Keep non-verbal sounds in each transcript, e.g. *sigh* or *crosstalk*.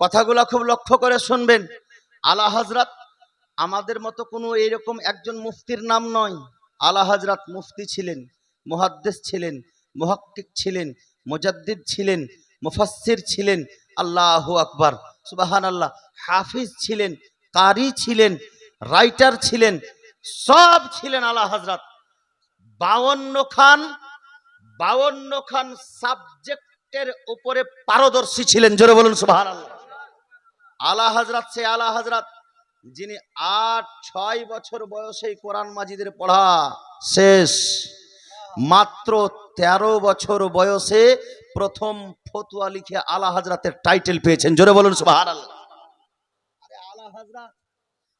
কথাগুলো খুব লক্ষ্য করে শুনবেন। আলা হজরত আমাদের মতো কোনো এইরকম একজন মুফতির নাম নয়। আলা হজরত মুফতি ছিলেন, মুহাদ্দিস ছিলেন, মুহাক্কিক ছিলেন, মুজাদ্দিদ ছিলেন, মুফাসসির ছিলেন, আল্লাহ আকবার সুবাহান আল্লাহ হাফিজ ছিলেন, কারি ছিলেন, রাইটার ছিলেন, সব ছিলেন আলা হজরত বাউন্ন খান বাউন্ন খান সাবজেক্টের উপরে পারদর্শী ছিলেন, জোরে বলুন সুবাহান আল্লাহ আলা হাজরাত সে আলা হাজরাত যিনি আট, ছয় বছর বয়সেই কোরআন মাজিদের পড়া শেষ। মাত্র তেরো বছর বয়সে প্রথম ফতুয়া লিখে আলা হাজরাতের টাইটেল পেয়েছেন। জোরে বলুন সুবাহান আলা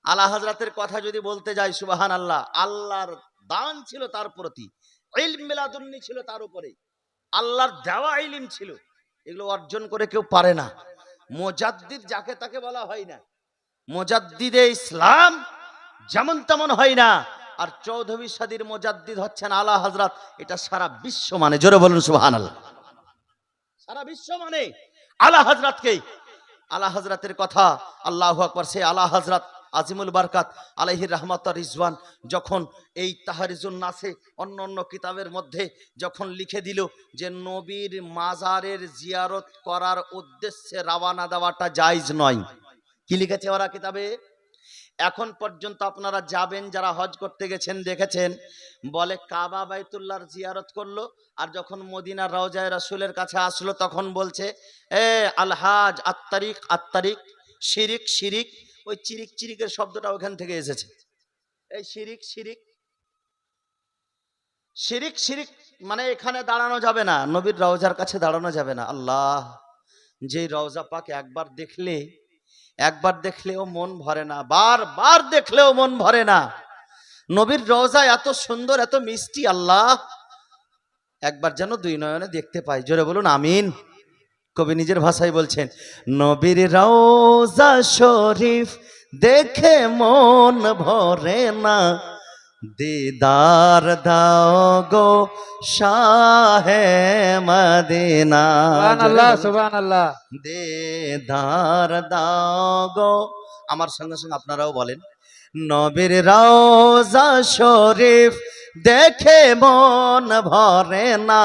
আলা হাজরাতের কথা যদি বলতে যাই সুবাহান আল্লাহ আল্লাহর দান ছিল তার প্রতি ছিল তার উপরে, আল্লাহর দেওয়া ইলিম ছিল, এগুলো অর্জন করে কেউ পারে না। মোজাদ্দিদ যাকে তাকে বলা হয় না। মোজাদ্দিদে ইসলাম যেমন তেমন হয় না। আর চৌধুরী সাদির মোজাদ্দিদ হচ্ছেন আলা হজরত এটা সারা বিশ্ব মানে। জোরে বলুন সুহান আল্লাহ সারা বিশ্ব মানে। আলা হজরতকে আলা হজরতের কথা, আল্লাহ আকবর সে আলা হজরত আজিমুল বারকাত আলাইহির রহমত রিজওয়ান যখন এই তাহারিজুন নাসে অন্য অন্য কিতাবের মধ্যে যখন লিখে দিল যে নবীর মাজারের জিয়ারত করার উদ্দেশ্যে রাওয়ানা দেওয়াটা জায়জ নয়। কি লিখেছে ওরা কিতাবে? এখন পর্যন্ত আপনারা যাবেন, যারা হজ করতে গেছেন, দেখেছেন, বলে কাবা বাইতুল্লাহর জিয়ারত করল আর যখন মদিনার রওজায় রাসূলের কাছে আসলো তখন বলছে, এ আলহাজ আত্তারিক আত্তারিক শিরিক শিরিক ওই চিরিক চিরিকের শব্দটা ওখান থেকে এসেছে। এই শিরিক শিরিক। শিরিক শিরিক মানে এখানে দাঁড়ানো যাবে না, নবীর রওজার কাছে দাঁড়ানো যাবে না। আল্লাহ, যে রওজা পাক একবার দেখলে, একবার দেখলেও মন ভরে না, বারবার দেখলেও মন ভরে না। নবীর রওজা এত সুন্দর, এত মিষ্টি, আল্লাহ। একবার যেন দুই নয়নে দেখতে পাই। জোরে বলুন, আমিন। কবি নিজের ভাষায় বলছেন নবীর রওজা শরীফ দেখে মন ভরে না। দিদার দাও গো শাহে মদিনা। আল্লাহ সুবহান আল্লাহ দেদার দাও গো। আমার সঙ্গে সঙ্গে আপনারাও বলেন নবীর রওজা শরীফ দেখে মন ভরে না।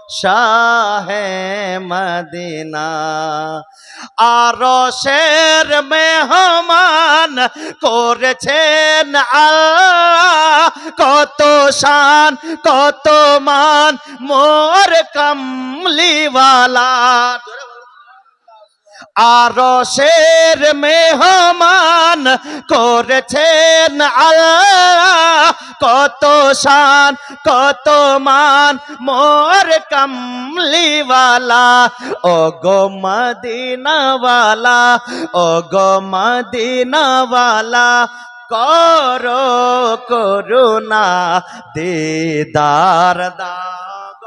শাহে মদিনা। আর শের মেহমান করেছেন আল্লাহ। কত শান কত মান মোর কমলিওয়ালা। আর শের মেহমান করেছেন আল্লাহ। কত শান, কত মান, মোর কমলিওয়ালা। ও গো মদিনাওয়ালা ও গো মদিনাওয়ালা, করো করুণা, দিদার দাগ,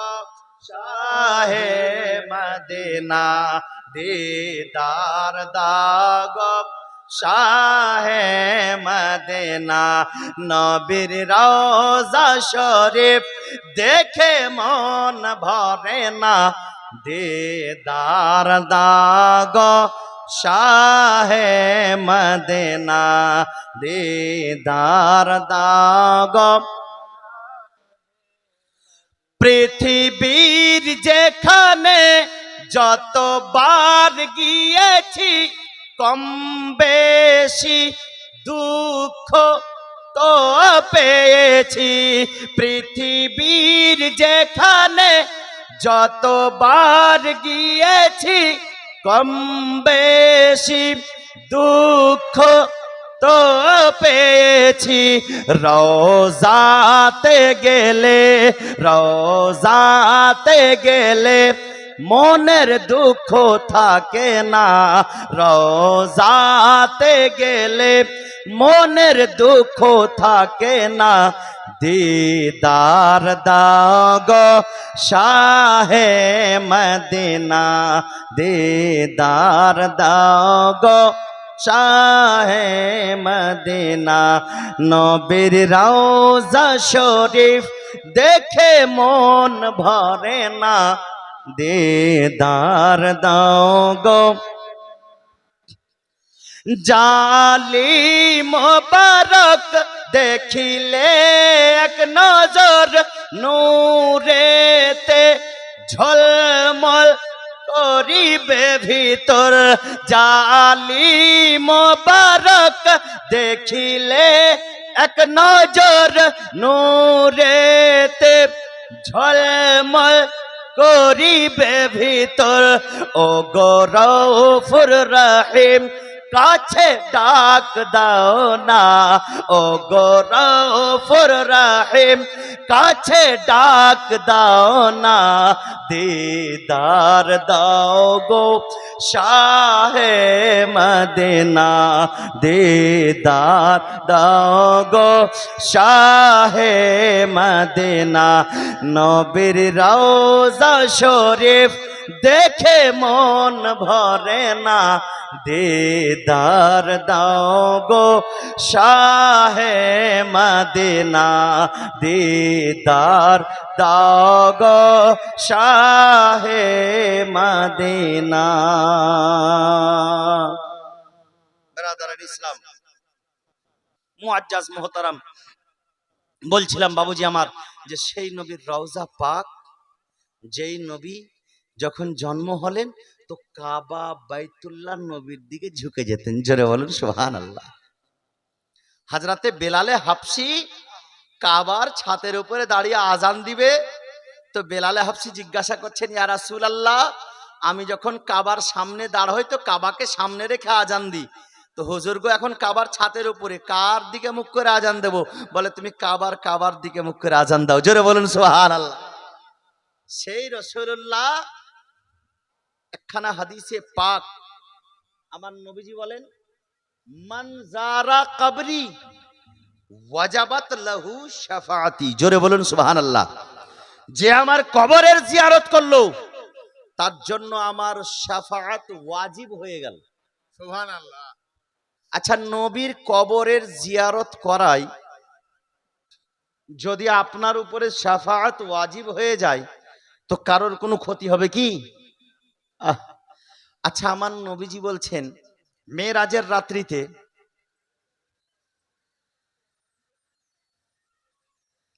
শাহে মদিনা দিদার দাগ শাহে মদিনা। নবীর রওজা শরীফ দেখে মন ভরে না। দিদার দাগ, শাহে মদিনা দিদার দাগ। পৃথিবীর যেখানে যতবার গিয়েছি, কম বেশি দুঃখ তো পেয়েছি। পৃথিবীর যেখানে যতবার গিয়েছি, কম বেশি দুঃখ তো পেয়েছি। রোজাতে গেলে রোজাতে গেলে মনের দুঃখ থাকে না। রোজাতে গেলে মনের দুঃখ থাকে না। দিদার দাও গো শাহে মদিনা, দিদার দাও গো শাহে মদিনা। নবীর রওজা শরীফ দেখে মন ভরে না। দিদার দাও গো। জালি মোবারক দেখিলে এক নজর। নূরেতে ঝলমল করিবে ভিতর জালি মোবারক দেখিলে এক নজর নূরেতে ঝলমল করিবে ভিতর। ও গৌরফুর রহিম কাছে ডাক দাও না। ও গৌরফুর রহিম, কাছে ডাক দাও না। দিদার দাও গো শাহে মদিনা। দিদার দাও গো শাহে মদিনা। নবীর রওজা শরীফ দেখে মন ভরে না। দিদার দাও গো শাহে মদিনা। দিদার দাও গো শাহে মদিনা। বেরাদারান ইসলাম। মুআজ্জাজ মোহতারাম। বলছিলাম, বাবুজি আমার, যে সেই নবীর রওজা পাক, যেই নবী যখন জন্ম হলেন, তো কাবা বাইতুল্লাহ নবীর দিকে ঝুঁকে যেতেন। জোরে বলেন সোহান আল্লাহ হাজরাতে বেলালে হাফসি কাবার ছাতের উপরে দাঁড়িয়ে আজান দিবে। তো বেলালে হাফসি জিজ্ঞাসা করছেন, ইয়া রাসূল আল্লাহ আমি যখন কাবার সামনে দাঁড় হই, তো কাবাকে সামনে রেখে আজান দিই। তো হুজুর গো, এখন কাবার ছাতের উপরে কার দিকে মুখ করে আজান দেব? বলে, তুমি কাবার কাবার দিকে মুখ করে আজান দাও। জোরে বলুন সোহান আল্লাহ সেই রসুল্লাহ একখানা হাদিসে পাক। আমার নবীজি বলেন মানজারা কবরি ওয়াজাবাত লাহু শাফাআতি। জোরে বলুন সুবহানাল্লাহ। যে আমার কবরের জিয়ারত করল তার জন্য আমার শাফাআত ওয়াজিব হয়ে গেল। সুবহানাল্লাহ। আচ্ছা নবীর কবরের জিয়ারত করাই যদি আপনার উপরে শাফাআত ওয়াজিব হয়ে যায় তো কারোর কোনো ক্ষতি হবে কি? আচ্ছা আমার নবীজি বলছেন মেয়েরাজের রাত্রিতে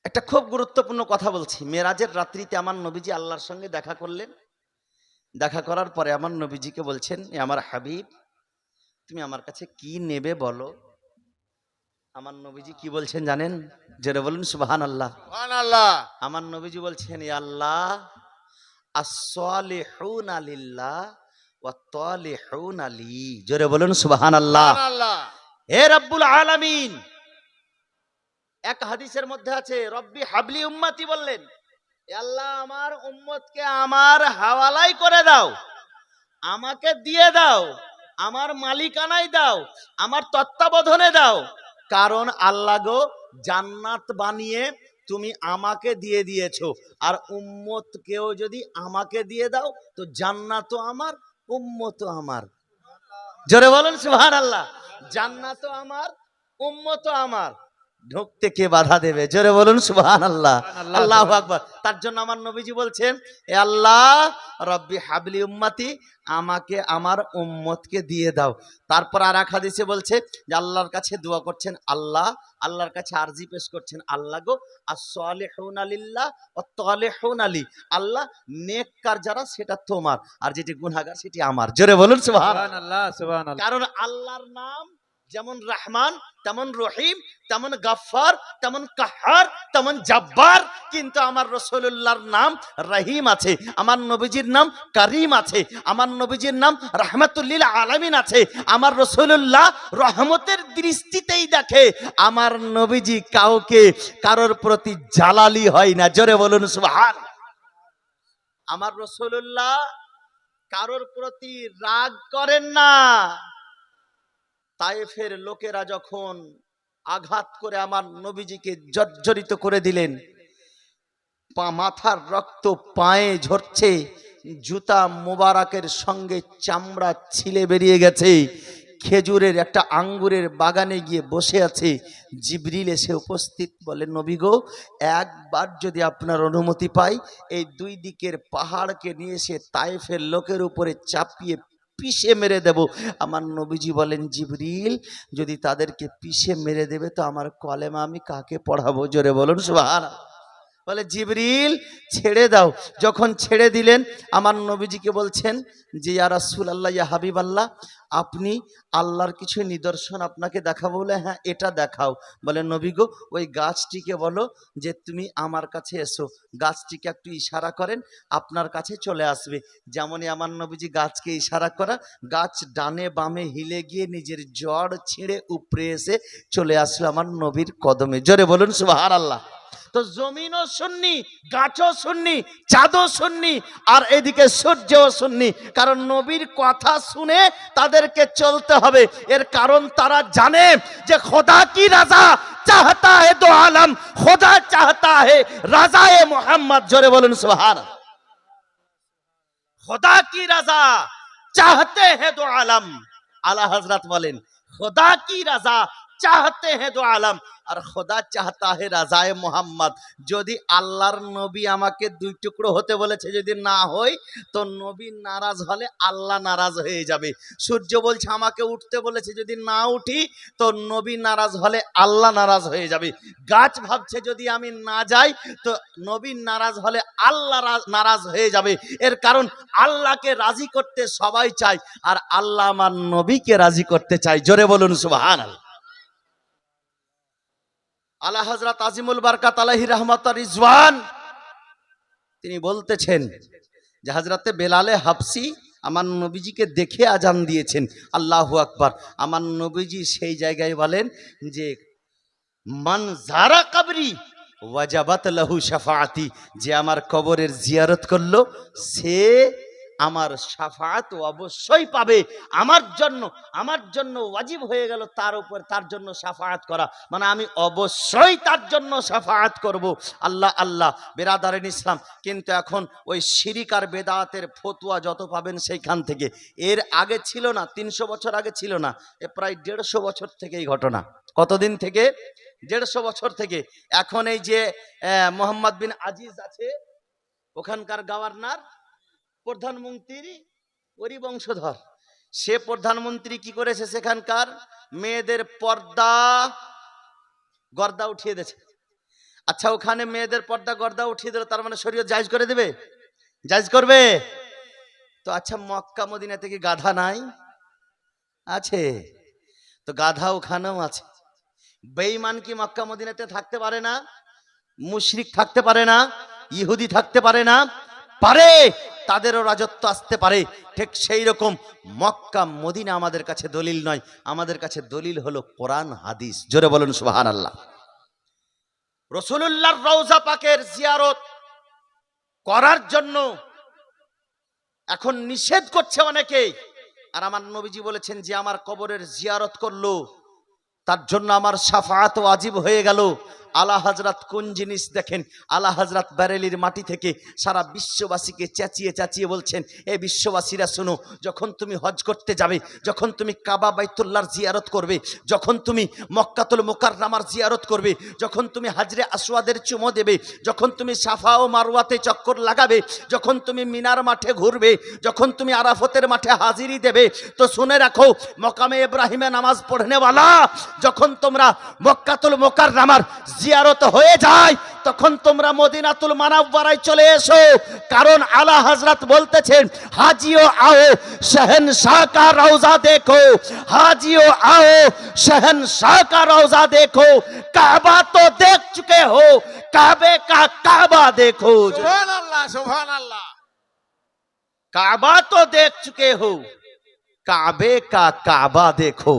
একটা খুব গুরুত্বপূর্ণ কথা বলছি। মেয়েরাজের রাত্রিতে আমার নবীজি আল্লাহর সঙ্গে দেখা করলেন। দেখা করার পরে আমার নবীজিকে বলছেন "এ আমার হাবিব তুমি আমার কাছে কি নেবে বলো? আমার নবীজি কি বলছেন জানেন? জোরে বলুন সুবাহান আল্লাহ আমার নবীজি বলছেন "এ আল্লাহ আলিল্লাহ আলি জোরে বলুন সুবহান আল্লাহ হে রব্বুল আলামিন। এক হাদিসের মধ্যে আছে রব্বি হাবলি উম্মতি বললেন আল্লাহ আমার উম্মতকে আমার হাওয়ালাই করে দাও আমাকে দিয়ে দাও আমার মালিকানায় দাও আমার তত্ত্বাবধানে দাও কারণ আল্লাহ গো জান্নাত বানিয়ে তুমি আমাকে দিয়ে দিয়েছ। আর উম্মতকেও যদি আমাকে দিয়ে দাও, তো জান্নাতও আমার উম্মত আমার। জোরে বলুন, সুবহানাল্লাহ। জান্নাতও আমার উম্মত আমার। ঢুকতে কে বাধা দেবে? জোরে বলুন সুবহান আল্লাহ আল্লাহ আকবর। তার জন্য আমার নবীজি বলছেন এ আল্লাহ রব্বি হাবলি উম্মতি আমাকে আমার উম্মতকে দিয়ে দাও। তারপর আর এক হাদিসে বলছে যে আল্লাহর কাছে দোয়া করছেন আল্লাহ আল্লাহর কাছে আরজি পেশ করছেন আল্লাহ গো। আসসালিহুন আলিল্লাহ ও তালিহুন আলি আল্লাহ নেককার যারা সেটা তোমার। আর যেটি গুনাহগার সেটি আমার। জোরে বলুন সুবহান সুবহানাল্লাহ সুবহানাল্লাহ। কারণ আল্লাহর নাম যেমন রহমান, তেমন রহিম, তেমন গাফফার, তেমন কাহার, তেমন জাব্বার। কিন্তু আমার রসুল্লাহর নাম রহিম আছে, আমার নবীজির নাম করিম আছে, আমার নবীজির নাম রহমতুল্লিল আলামিন আছে। আমার রসুল্লাহ রহমতের দৃষ্টিতেই দেখে, আমার নবীজি কাউকে কারোর প্রতি জালালি হয় না। জোরে বলুন, সুবহান। আমার রসুল্লাহ কারোর প্রতি রাগ করেন না। তায়েফের লোকেরা যখন আঘাত করে আমার নবীজিকে জর্জরিত করে দিলেন, পা মাথার রক্ত পায়ে ঝরছে, জুতা মোবারকের সঙ্গে চামড়া ছিলে বেরিয়ে গেছে, খেজুরের একটা আঙ্গুরের বাগানে গিয়ে বসে আছে। জিবরিল এসে উপস্থিত বলে, নবী গো, একবার যদি আপনার অনুমতি পাই, এই দুই দিকের পাহাড়কে নিয়ে এসে তাইফের লোকের উপরে চাপিয়ে পিষে মেরে দেব। আমার নবীজি বলেন, জিবরিল, যদি তাদেরকে পিষে মেরে দেবে তো আমার কলেমা আমি কাকে পড়াবো? জোরে বলুন সুবহান বলে, জিবরিল, ছেড়ে দাও। যখন ছেড়ে দিলেন, আমার নবীজিকে বলছেন যে, ইয়া আল্লাহ ইয়া হাবিব আল্লাহ আপনি আল্লাহর কিছু নিদর্শন আপনাকে দেখাবো? বলে হ্যাঁ এটা দেখাও। বলে, নবী গো, ওই গাছটিকে বলো যে, তুমি আমার কাছে এসো। গাছটিকে একটু ইশারা করেন, আপনার কাছে চলে আসবে। যেমনই আমার নবীজি গাছকে ইশারা করা, গাছ ডানে বামে হিলে গিয়ে নিজের জড় ছিঁড়ে উপরে এসে চলে আসলো আমার নবীর কদমে। জোরে বলুন সুবাহার আল্লাহ তো জমিনও শুননি গাছও শুননি চাঁদও শুননি আর এদিকে সূর্যও শুননি কারণ নবীর কথা শুনে তাদেরকে চলতে হবে। এর কারণ তারা জানে যে খোদা কি রাজা, চাহতা হে দো আলম, খোদা চাহতা হে রাজা এ মোহাম্মদ। জোরে বলুন সুবহান খোদা কি রাজা, চাহতে হে দো আলম। আলা হজরত বলেন, খোদা কি রাজা চাহতে হে দো আলম। আর খোদা চাহতা হে রাজায় মোহাম্মদ। যদি আল্লাহর নবী আমাকে দুই টুকরো হতে বলেছে যদি না হই, তো নবী নারাজ হলে আল্লাহ নারাজ হয়ে যাবে। সূর্য বলছে, আমাকে উঠতে বলেছে যদি না উঠি, তো নবী নারাজ হলে আল্লাহ নারাজ হয়ে যাবে। গাছ ভাবছে যদি আমি না যাই, তো নবী নারাজ হলে আল্লাহ নারাজ হয়ে যাবে। এর কারণ, আল্লাহকে রাজি করতে সবাই চায়, আর আল্লাহ আমার নবীকে রাজি করতে চায়। জোরে বলুন সুবাহান আলা হজরত আজিমুল বারকাত আলাহি রহমত রিজওয়ান। তিনি বলতেছেন যে হজরতে বেলালে হাফসি আমার নবীজিকে দেখে আজান দিয়েছেন। আল্লাহু আকবার। আমার নবীজি সেই জায়গায় বলেন যে, মান জারা কাবরি, ওয়াজাবাত লাহু শাফাআতি। যে আমার কবরের জিয়ারত করল, সে আমার সাফাত অবশ্যই পাবে। আমার জন্য আমার জন্য ওয়াজিব হয়ে গেল তার উপর, তার জন্য সাফাত করা। মানে আমি অবশ্যই তার জন্য সাফাত করব। আল্লাহ আল্লাহ, বেরাদারেন ইসলাম, কিন্তু এখন ওই শিরিক আর বেদাতের ফতুয়া যত পাবেন সেইখান থেকে। এর আগে ছিল না, তিনশো বছর আগে ছিল না, এ প্রায় দেড়শো বছর থেকে এই ঘটনা। কতদিন থেকে? দেড়শো বছর থেকে। এখন এই যে মোহাম্মদ বিন আজিজ আছে, ওখানকার গভর্নর প্রধানমন্ত্রী ওরই বংশধর সে প্রধানমন্ত্রী কি করেছে সেখানকার? মেয়েদের পর্দা গর্দা উঠিয়ে দিয়েছে। আচ্ছা ওখানে মেয়েদের পর্দা গর্দা উঠিয়ে দিল তার মানে শরীর জায়জ করে দেবে? জায়জ করবে? তো আচ্ছা মক্কা, মদিনা থেকে গাধা নাই? আছে। তো গাধা ওখানেও আছে। বেঈমান কি মক্কা, মদিনাতে থাকতে পারে না? মুশরিক থাকতে পারে না? ইহুদি থাকতে পারে না? পারে, তাদেরও রাজত্ব আসতে পারে। ঠিক সেই রকম মক্কা, মদিনা আমাদের কাছে দলিল নয়। আমাদের কাছে দলিল হলো কোরআন, হাদিস। জোরে বলুন সুবাহান আল্লাহ রসুল্লাহর রওজা পাকের জিয়ারত করার জন্য এখন নিষেধ করছে অনেকে। আর আমার নবীজি বলেছেন যে, আমার কবরের জিয়ারত করল, তার জন্য আমার সাফাত ওয়াজিব হয়ে গেল। আলা হাজরাত কোন জিনিস দেখেন? আলা হাজরাত ব্যারেলির মাটি থেকে সারা বিশ্ববাসীকে চেঁচিয়ে চেঁচিয়ে বলছেন, এ বিশ্ববাসীরা শোনো, যখন তুমি হজ করতে যাবে, যখন তুমি কাবা বাইতুল্লাহর জিয়ারত করবে, যখন তুমি মক্কাতুল মোকাররামার জিয়ারত করবে, যখন তুমি হাজরে আসওয়াদের চুমো দেবে, যখন তুমি সাফা ও মারওয়াতে চক্কর লাগাবে, যখন তুমি মিনার মাঠে ঘুরবে, যখন তুমি আরাফতের মাঠে হাজিরি দেবে, তো শুনে রাখো, মকামে ইব্রাহিমে নামাজ পড়নেওয়ালা, যখন তোমরা মক্কাতুল মোকাররামার জিয়ারত হয়ে যায় তখন তোমরা মদিনাতুল মানাব্বারায় চলে এসো। কারণ আলা হাজরাত বলতেছেন হাজিও আও শহন কা রওজা দেখো হাজিও আও শহন কা রওজা দেখো কাবা তো দেখ চুকে হো কাবে কা কাবা দেখো। সুবহানাল্লাহ সুবহানাল্লাহ। কাবা তো দেখ চুকে হো কাবে কা কাবা দেখো।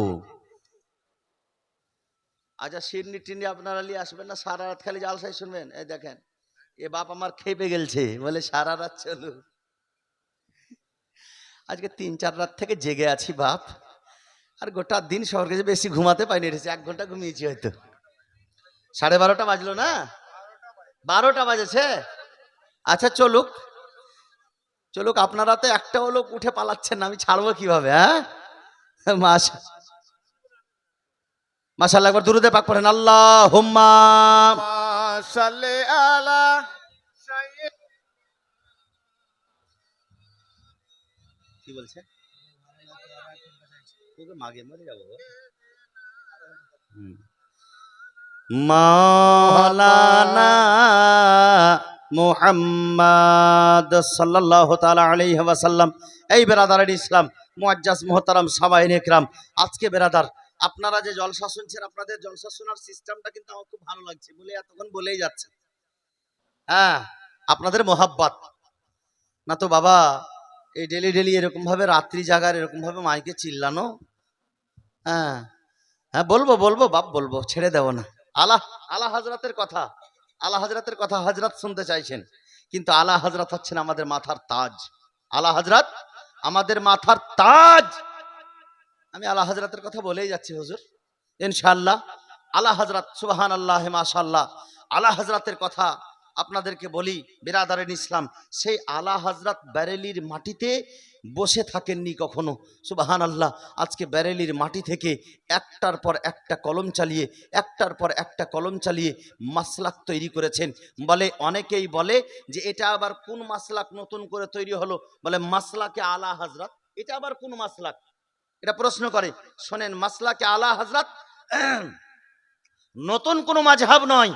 আচ্ছা সিডনি টিন্নি আপনারা নিয়ে আসবেন না? সারা রাত খালি জালসাই শুনবেন? এই দেখেন, এ বাপ আমার খেপে গেলছে, বলে সারা রাত চলো আজকে তিন চার রাত থেকে জেগে আছি বাপ, আর গোটা দিন শহর গেছে বেশি ঘুমাতে পাইনি এসেছে এক ঘণ্টা ঘুমিয়েছি হয়তো। সাড়ে বারোটা বাজলো না? বারোটা বাজেছে? আচ্ছা চলুক। চলুক, আপনারা তো একটাও লোক উঠে পালাচ্ছেন আমি ছাড়বো কীভাবে হ্যাঁ? মাস মাসাল্লাহ একবার দুরুদে পাক পড়েন আল্লাহ হুম্মা সাল্লে আলা কি বলছে? তোকে মাগে মরে যাব মাওলানা মুহাম্মদ সাল্লাল্লাহু তাআলা আলাইহি ওয়াসাল্লাম। এই বেরাদার ইসলাম মুআজ্জাজ মুহতারাম সাবাইন একরাম আজকে বেরাদার আপনারা যে জলসা শুনছেন আপনাদের জলসা শোনার সিস্টেমটা কিন্তু আমার খুব ভালো লাগছে, বলে এতক্ষণ বলেই যাচ্ছে হ্যাঁ আপনাদের মোহাব্বত। না তো বাবা, এই ডেলি ডেলি এরকম ভাবে রাত্রি জাগার এরকম ভাবে মাইকে চিল্লানো হ্যাঁ হ্যাঁ বলব বলব, বাপ, বলব, ছেড়ে দেবো না। আলা আলা হাজরাতের কথা আলা হাজরাতের কথা হাজরাত শুনতে চাইছেন, কিন্তু আলা হাজরাত হচ্ছেন আমাদের মাথার তাজ। আলা হাজরাত আমাদের মাথার তাজ। আমি আলা হাজরাতের কথা বলেই যাচ্ছি, হুজুর। ইনশাআল্লাহ। আলা হাজরাত সুবাহান আল্লাহ মাশাল্লাহ আলা হাজরাতের কথা আপনাদেরকে বলি, বিরাদারেন ইসলাম, সেই আলা হাজরাত ব্যারেলির মাটিতে বসে থাকেননি কখনো? সুবাহান আল্লাহ আজকে ব্যারেলির মাটি থেকে একটার পর একটা কলম চালিয়ে, একটার পর একটা কলম চালিয়ে মাসলাক তৈরি করেছেন। বলে অনেকেই বলে যে, এটা আবার কোন মাসলাক নতুন করে তৈরি হলো? বলে মাসলাকে আলা হাজরাত এটা আবার কোন মাসলাক? এটা প্রশ্ন করে। শোনেন, মাসলাকে আলা হাজরাত নতুন কোনো মাঝহাব নয়।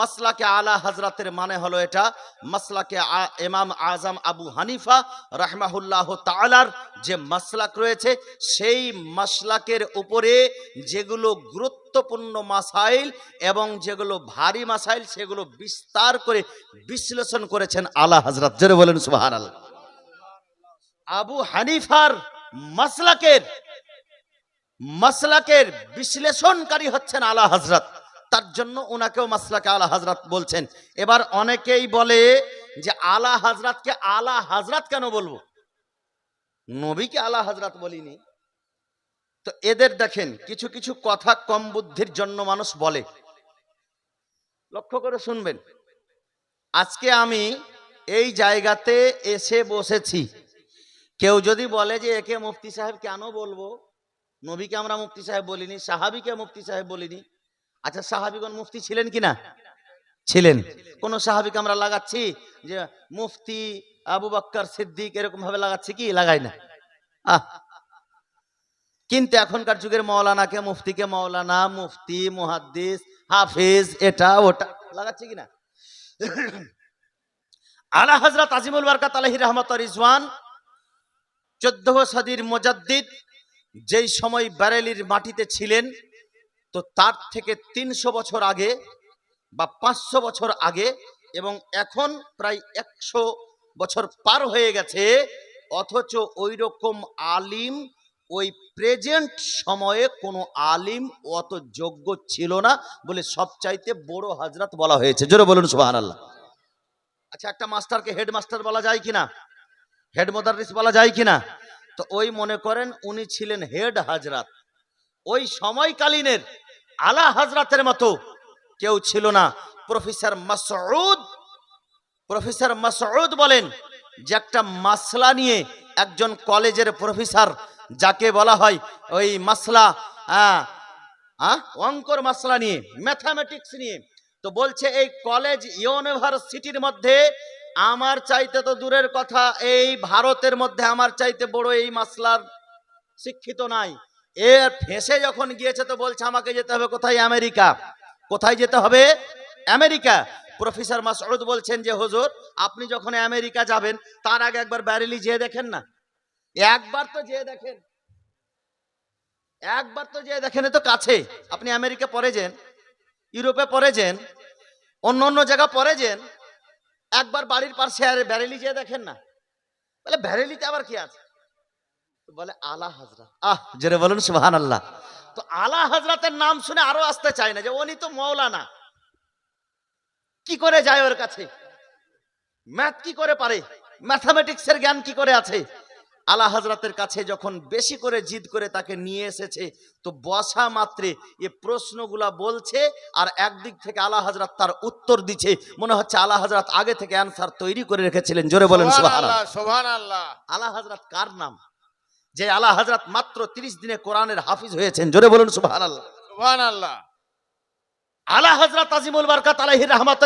মাসলাকে আলা হাজরাতের মানে হলো এটা, মাসলাকে ইমাম আজম আবু হানিফা রাহমাহুল্লাহ তাআলার যে মাসলাক রয়েছে, সেই মাসলাকের উপরে যেগুলো গুরুত্বপূর্ণ মাসাইল এবং যেগুলো ভারী মাসাইল, সেগুলো বিস্তার করে বিশ্লেষণ করেছেন আলা হাজরাত জোরে বলেন সুবহানাল্লাহ। আবু হানিফার মাসলাকের মাসলাকের বিশ্লেষণকারী হচ্ছেন আলা হাজরাত তার জন্য ওনাকেও মাসলাকে আলা হাজরাত বলছেন। এবার অনেকেই বলে যে আলা হাজরাতকে আলা হাজরাত কেন বলব? নবীকে আলা হাজরাত বলিনি। তো এদের দেখেন, কিছু কিছু কথা কম বুদ্ধির জন্য মানুষ বলে। লক্ষ্য করে শুনবেন। আজকে আমি এই জায়গাতে এসে বসেছি। কেউ যদি বলে যে একে মুফতি সাহেব কেন বলব? নবীকে আমরা মুফতি সাহেব বলিনি, সাহাবিকে মুফতি সাহেব বলিনি। আচ্ছা সাহাবিগণ মুফতি ছিলেন কিনা? ছিলেন। কোন সাহাবিকে আমরা লাগাচ্ছি যে মুফতি আবু বাক্কার সিদ্দিক এরকম ভাবে লাগাচ্ছি কি? লাগাই না আহ। কিন্তু এখনকার যুগের মৌলানাকে, মুফতিকে মৌলানা, মুফতি, মুহাদ্দিস, হাফিজ, এটা, ওটা লাগাচ্ছে কিনা? *clears throat* আলা হাজরা আজিমুল বারকাত আলহি রহমত রিজওয়ান চোদ্দ সদির মোজাদ্দিদ যেই সময় ব্যারেলির মাটিতে ছিলেন, তো তার থেকে তিনশো বছর আগে বা পাঁচশো বছর আগে এবং এখন প্রায় একশো বছর পার হয়ে গেছে, অথচ ওই রকম আলিম ওই প্রেজেন্ট সময়ে কোনো আলিম অত যোগ্য ছিল না বলে সবচাইতে বড় হাজরাত বলা হয়েছে। জোরে বলুন সুবাহ আল্লাহ আচ্ছা একটা মাস্টারকে হেডমাস্টার বলা যায় কিনা? হেড মোদারিস বলা যায় কিনা? তো ওই মনে করেন উনি ছিলেন হেড হাজরাত। ওই সময়কালীনের আলা হাজরাতের মতো কেউ ছিল না। প্রফেসর মাসউদ প্রফেসর মাসউদ বলেন যে একটা মাসলা নিয়ে একজন কলেজের প্রফেসর যাকে বলা হয় ওই মাসলা আহ, অঙ্কর মাসলা নিয়ে ম্যাথামেটিক্স নিয়ে। তো বলছে এই কলেজ ইউনিভার্সিটির মধ্যে আমার চাইতে তো দূরের কথা, এই ভারতের মধ্যে আমার চাইতে বড় এই মাসলার শিক্ষিত নাই। এর ফেসে যখন গিয়েছে তো বলছে, আমাকে যেতে হবে কোথায়? আমেরিকা। কোথায় যেতে হবে? আমেরিকা। প্রফেসর মাসউদ বলছেন যে, হুজুর, আপনি যখন আমেরিকা যাবেন, তার আগে একবার ব্যারেলি যেয়ে দেখেন না? একবার তো যেয়ে দেখেন। একবার তো যেয়ে দেখেন তো কাছে। আপনি আমেরিকা পরে যান, ইউরোপে পরে যান, অন্য অন্য জায়গা পরে যান একবার বাড়ির পাশে আর ব্যারেলি যেয়ে দেখেন না। বলে, ব্যারেলিতে আবার কি আছে? বলে, আলা হাজরা আহ, জোরে বলুন সুহান আল্লাহ তো আলা হাজরাতের নাম শুনে আরও আসতে চায় না যে, উনি তো মৌলানা। কি করে যায় ওর কাছে? ম্যাথ কি করে পারে? ম্যাথামেটিক্সের জ্ঞান কি করে আছে? আলা হাজরাতের কাছে যখন বেশি করে জিদ করে তাকে নিয়ে এসেছে তো বসা মাত্রে এ প্রশ্নগুলা বলছে আর একদিক থেকে আলা হাজরাত তার উত্তর দিচ্ছে। মনে হচ্ছে আলা হাজরাত আগে থেকে অ্যান্সার তৈরি করে রেখেছিলেন। জোরে বলেন সোহান আল্লাহ আলা হাজরাত কার নাম? যে আলা হাজরাত মাত্র 30 দিনে কোরআনের হাফিজ হয়েছেন। জোরে বলুন সুবহানাল্লাহ। সোহান আল্লাহ আলা হজরত আজিমুল বারকাত আলাইহি রহমাত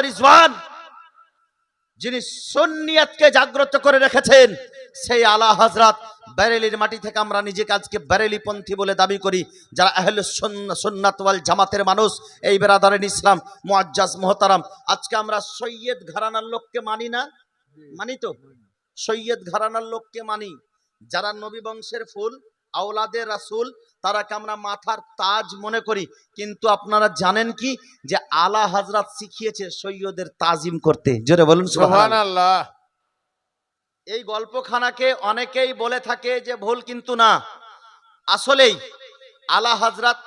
যিনি সন্নিয়াতকে জাগ্রত করে রেখেছেন সেই আলা হজরত বেরেলির মাটি থেকে আমরা নিজেকে আজকে বেরেলি পন্থী বলে দাবি করি। যারা আহলে সুন্ন- সুন্নাত ওয়াল জামাতের মানুষ, এই বেরাদারেন ইসলাম মুআজ্জাজ মুহতারাম, আজকে আমরা সৈয়দ ঘরানার লোককে মানি না? মানি তো? সৈয়দ ঘরানার লোককে মানি। যারা নবী বংশের ফুল, আওলাদের রাসূল, তারাকে আমরা মাথার তাজ মনে করি। কিন্তু আপনারা জানেন কি? যে আলা হাজরাত শিখিয়েছে সৈয়দের তাজিম করতে। জোরে বলুন সুবহানাল্লাহ। এই গল্পখানাকে অনেকেই বলে থাকে যে ভুল কিন্তু না। আসলেই আলা হাজরাত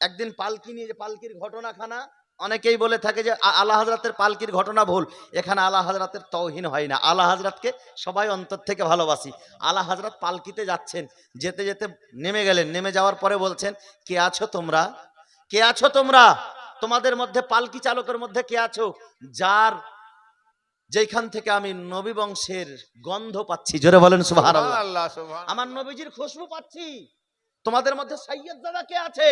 একদিন পালকি নিয়ে যে পালকির ঘটনাখানা, অনেকেই বলে থাকে যে আলা হাজরাতের পালকির ঘটনা ভুল। এখানে আলা হাজরাতের তৌহিন হয় না। আলা হাজরাতকে সবাই অন্তর থেকে ভালোবাসি। আলা হাজরাত পালকিতে যাচ্ছেন, যেতে যেতে নেমে গেলেন। নেমে যাওয়ার পরে বলছেন, কে আছো তোমরা? কে আছো তোমরা? তোমাদের মধ্যে পালকি চালকের মধ্যে কে আছো? যার যেখান থেকে আমি নবী বংশের গন্ধ পাচ্ছি জোরে বলেন আল্লাহ আমার নবীজির খুশবু পাচ্ছি। তোমাদের মধ্যে সৈয়দ দাদা কে আছে?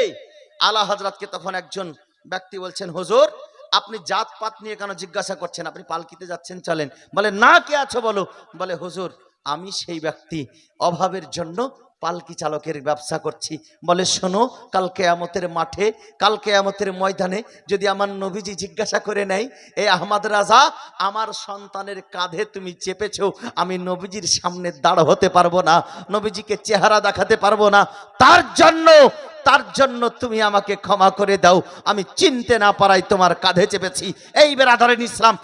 আলা হজরতকে তখন একজন ব্যক্তি বলছেন হুজুর আপনি জাত পাত নিয়ে কেন জিজ্ঞাসা করছেন? আপনি পালকিতে যাচ্ছেন চলেন। বলে না কে আছো বলো? বলে হুজুর আমি সেই ব্যক্তি অভাবের জন্য পালকি চালকের ব্যবসা করছি। বলে, শোনো, কাল কেয়ামতের মাঠে, কাল কেয়ামতের ময়দানে যদি আমার নবীজি জিজ্ঞাসা করে নেয়, এ আহমদ রাজা, আমার সন্তানের কাঁধে তুমি চেপেছ, আমি নবীজির সামনে দাঁড় হতে পারব না, নবীজিকে চেহারা দেখাতে পারব না, তার জন্য তার জন্য তুমি আমাকে ক্ষমা করে দাও, আমি চিনতে না পারাই তোমার কাঁধে চেপেছি। এই বেরাধারেন ইসলাম,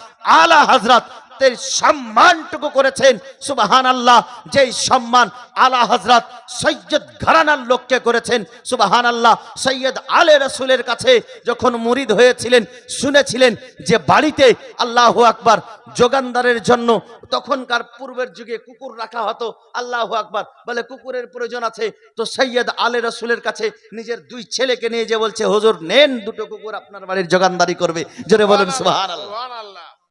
আলা হাজরাত তের সম্মানটুকু করেছেন সুবাহান আল্লাহ যেই সম্মান আলা হজরত সৈয়দ ঘরানার লোককে করেছেন সুবাহান আল্লাহ সৈয়দ আলে রসুলের কাছে যখন মুরিদ হয়েছিলেন শুনেছিলেন যে বাড়িতে আল্লাহ আকবার যোগানদারের জন্য তখনকার পূর্বের যুগে কুকুর রাখা হতো আল্লাহ আকবার। বলে কুকুরের প্রয়োজন আছে। তো সৈয়দ আলে রসুলের কাছে নিজের দুই ছেলেকে নিয়ে যে বলছে হুজুর নেন দুটো কুকুর আপনার বাড়ির যোগানদারি করবে। জোরে বলেন সুবাহান আল্লাহ